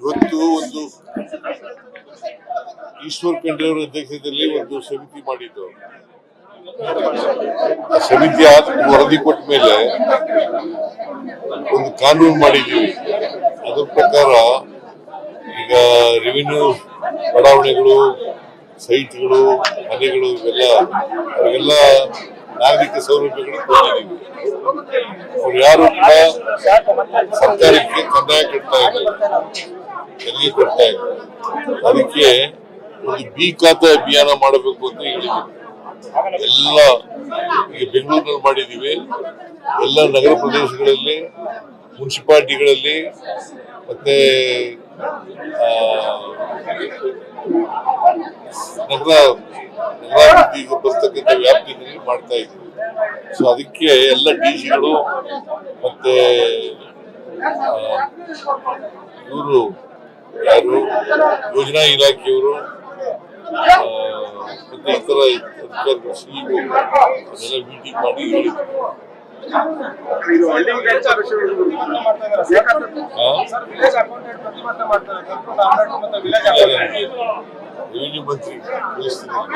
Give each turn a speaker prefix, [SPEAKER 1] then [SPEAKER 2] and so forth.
[SPEAKER 1] ಇವತ್ತು ಒಂದು ಈಶ್ವರ್ ಖಂಡ್ರೆ ಅವರ ಅಧ್ಯಕ್ಷತೆಯಲ್ಲಿ ಒಂದು ಸಮಿತಿ ಮಾಡಿದ್ದು. ಸಮಿತಿ ಆದ ವರದಿ ಕೊಟ್ಟ ಮೇಲೆ ಒಂದು ಕಾನೂನು ಮಾಡಿದ್ದೀವಿ. ಅದರ ಪ್ರಕಾರ ಈಗ ರೆವಿನ್ಯೂ ಬಡಾವಣೆಗಳು ಸೈಟ್ಗಳು ಮನೆಗಳು ಇವೆಲ್ಲ ಅವೆಲ್ಲ ನಾಗರಿಕ ಸೌಲಭ್ಯಗಳು ಕೊಟ್ಟಿದ್ದೀವಿ ಅವ್ರು ಯಾರು ಕೂಡ ಸರ್ಕಾರಕ್ಕೆ ಕಂದಾಯ ಕಟ್ತಾ ಇಲ್ಲ. ತೆರಿಗೆ ಕೊಡ್ತಾ ಇಲ್ಲ. ಅದಕ್ಕೆ ಒಂದು ಬಿ ಖಾತೆ ಅಭಿಯಾನ ಮಾಡಬೇಕು ಅಂತ ಹೇಳಿದ್ದೀವಿ ಎಲ್ಲ ಈಗ ಬೆಂಗಳೂರಿನಲ್ಲಿ ಮಾಡಿದ್ದೀವಿ. ಎಲ್ಲ ನಗರ ಪ್ರದೇಶಗಳಲ್ಲಿ ಮುನ್ಸಿಪಾಲಿಟಿಗಳಲ್ಲಿ ಮತ್ತೆ ಆ, ನಗರ ಈಗ ಬರ್ತಕ್ಕಂಥ ವ್ಯಾಪ್ತಿನಲ್ಲಿ ಮಾಡ್ತಾ ಇದ್ದೀವಿ. ಸೊ ಅದಕ್ಕೆ ಎಲ್ಲ ಡಿ ಜಿಗಳು ಮತ್ತೆ ಇವರು ಯಾರು? ಯೋಜನಾ ಇಲಾಖೆಯವರು ಮತ್ತೆ ಇತರ ಅಧಿಕಾರಿಗಳು ಸಿಇಒ ಅದೆಲ್ಲ ಮೀಟಿಂಗ್ ಮಾಡಿ ಹೇಳಿದ್ರು. రేణుపతి చేస్తున్నారు